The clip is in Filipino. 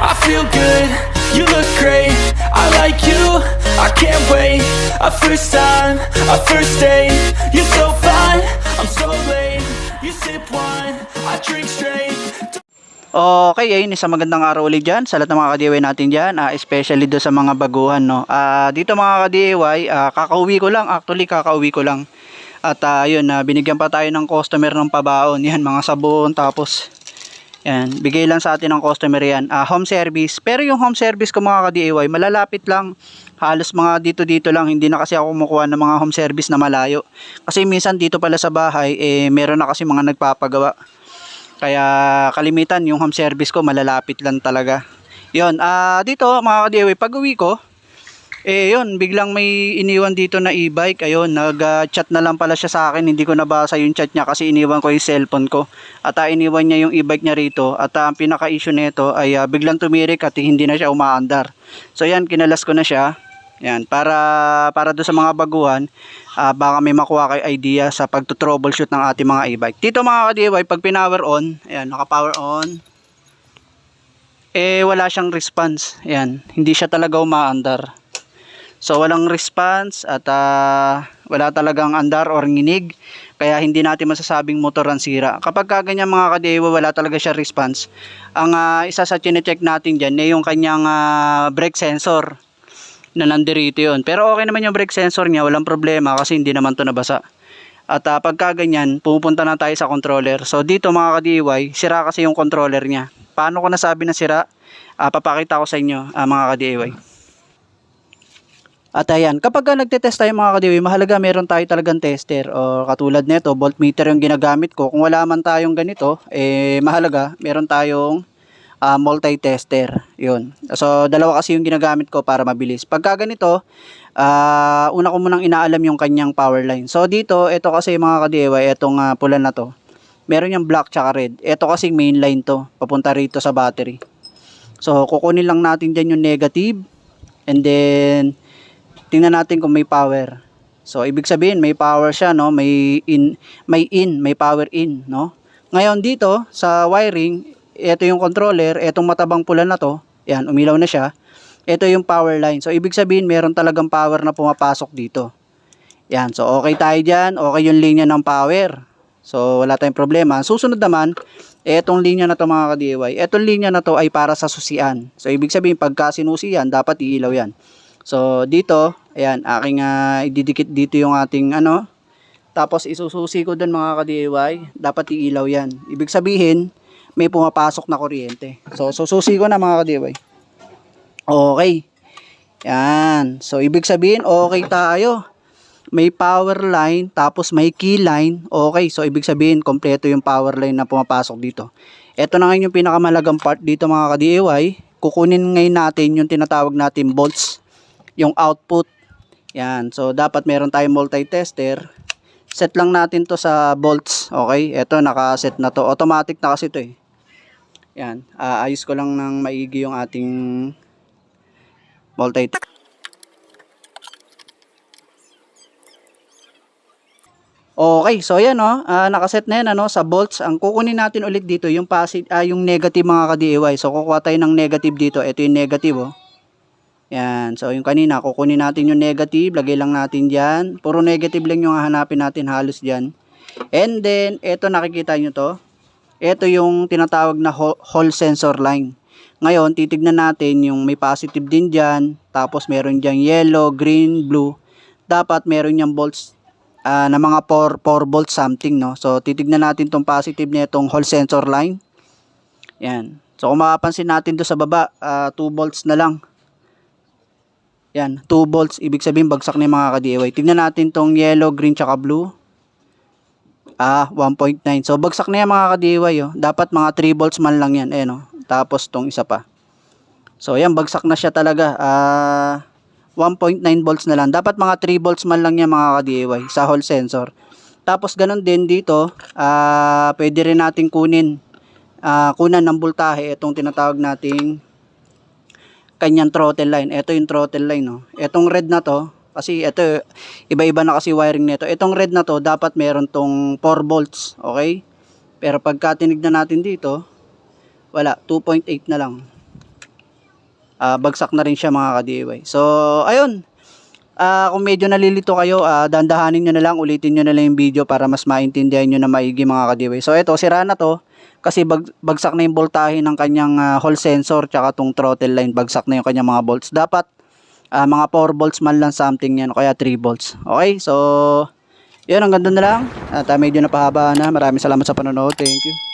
I feel good, you look great. I like you, I can't wait. A first time, a first date. You're so fine, I'm so late. You sip wine, I drink straight. Okay, ayun, isang magandang araw ulit dyan sa lahat ng mga ka-DIY natin dyan, ah, especially do sa mga baguhan, no. Ah, dito mga ka-DIY, ah, kakauwi ko lang, actually kakauwi ko lang. At ah, ayun, ah, binigyan pa tayo ng customer ng pabaon, yan, mga sabon, tapos, yan, bigay lang sa atin ng customer yan, Ah, home service. Pero yung home service ko mga ka-DIY, malalapit lang, halos mga dito-dito lang, hindi na kasi ako kumukuha ng mga home service na malayo. Kasi minsan dito pala sa bahay, eh, meron na kasi mga nagpapagawa. Kaya kalimitan yung home service ko malalapit lang talaga. 'Yon, ah dito mga ka pag uwi ko, eh 'yon, biglang may iniwan dito na e-bike. Ayun, nag-chat na lang pala siya sa akin. Hindi ko nabasa yung chat niya kasi iniwan ko yung cellphone ko. At ah, iniwan niya yung e-bike niya rito. At ah, ang pinaka-issue nito ay ah, biglang tumirik at hindi na siya umaandar. So yan, kinalas ko na siya. Yan, para para do sa mga baguhan, ah, baka may makuha kayo idea sa pagto-troubleshoot ng ating mga e-bike. Dito mga ka-DIY, pag pinower on, ayan, naka-power on, eh wala siyang response. Ayan, hindi siya talaga umaandar. So walang response at ah, wala talagang andar or nginig. Kaya hindi natin masasabing motor ang sira. Kapag ka ganyan mga ka-DIY, wala talaga siya response. Ang ah, isa sa chine-check natin dyan ay yung kanyang ah, brake sensor na nandirito yun. Pero okay naman yung brake sensor niya, walang problema kasi hindi naman to nabasa. At uh, pagka ganyan, pupunta na tayo sa controller. So dito mga ka-DIY, sira kasi yung controller niya. Paano ko nasabi na sira? Ah, papakita ko sa inyo ah, mga ka-DIY. At ayan, kapag ka nagte-test tayo mga ka-DIY, mahalaga meron tayo talagang tester. O katulad nito, voltmeter yung ginagamit ko. Kung wala man tayong ganito, eh mahalaga meron tayong ah, multi-tester. Yun. So, dalawa kasi yung ginagamit ko para mabilis. Pagka ganito, ah, una ko munang inaalam yung kanyang power line. So, dito, ito kasi mga ka-DIY, itong ah, pula na to. Meron yung black tsaka red. Ito kasi main line to, papunta rito sa battery. So, kukunin lang natin dyan yung negative. And then, tingnan natin kung may power. So, ibig sabihin, may power siya, no? May in, may in, may power in, no? Ngayon dito, sa wiring, ito yung controller, itong matabang pula na to, yan, umilaw na siya. Ito yung power line. So, ibig sabihin, meron talagang power na pumapasok dito. Yan, so okay tayo dyan. Okay yung linya ng power. So, wala tayong problema. Susunod naman, etong linya na to mga ka-DIY. Etong linya na to ay para sa susian. So, ibig sabihin, pagka sinusi yan, dapat iilaw yan. So, dito, ayan, aking uh, ididikit dito yung ating ano. Tapos, isususi ko dun mga ka-DIY. Dapat iilaw yan. Ibig sabihin, may pumapasok na kuryente. So, sususi ko na mga ka-DIY. Okay. Yan. So, ibig sabihin, okay tayo. May power line, tapos may key line. Okay. So, ibig sabihin, kompleto yung power line na pumapasok dito. Ito na ngayon yung pinakamalagang part dito mga ka-DIY. Kukunin ngayon natin yung tinatawag natin volts. Yung output. Yan. So, dapat meron tayong multi-tester. Set lang natin to sa volts. Okay. Ito, nakaset na to. Automatic na kasi to eh. Yan. Aayos ko lang ng maigi yung ating multi Okay, so yan no, ah, nakaset na yan ano sa volts. Ang kukunin natin ulit dito yung positive ah, yung negative mga ka-DIY. So kukuha tayo ng negative dito. Ito yung negative oh. Yan. So yung kanina kukunin natin yung negative, lagay lang natin diyan. Puro negative lang yung hahanapin natin halos diyan. And then ito nakikita nyo to. Ito yung tinatawag na hall sensor line. Ngayon, titignan natin yung may positive din dyan. Tapos meron dyan yellow, green, blue. Dapat meron yung volts ah, na mga 4, 4 volts something. No? So, titignan natin tong positive na itong hall sensor line. Yan. So, kung makapansin natin do sa baba, 2 volts na lang. Yan, 2 volts. Ibig sabihin, bagsak na yung mga ka-DIY. Tignan natin tong yellow, green, tsaka blue. Ah, 1.9. So, bagsak na yan mga ka-DIY. Oh. Dapat mga 3 volts man lang yan. Eh, no? Tapos tong isa pa. So, yan, bagsak na siya talaga. Ah, 1.9 volts na lang. Dapat mga 3 volts man lang yan mga ka-DIY sa hall sensor. Tapos, ganun din dito. Ah, pwede rin natin kunin. Ah, kunan ng voltahe. Itong tinatawag nating kanyang throttle line. Ito yung throttle line. No? Itong red na to, kasi ito, iba-iba na kasi wiring nito. Itong red na to, dapat meron tong 4 volts. Okay? Pero pagka tinignan natin dito, wala, 2.8 na lang. ah, bagsak na rin siya mga ka-DIY. So, ayun. Ah, kung medyo nalilito kayo, ah, dandahanin nyo na lang, ulitin nyo na lang yung video para mas maintindihan nyo na maigi mga ka-DIY. So, ito, sira na to kasi bag, bagsak na yung voltahe ng kanyang ah, hall sensor tsaka tong throttle line, bagsak na yung kanyang mga volts. Dapat ah, mga 4 volts man lang something yan, kaya 3 volts. Okay, so, yun, hanggang doon na lang. At ah, medyo napahaba na. Maraming salamat sa panonood. Thank you.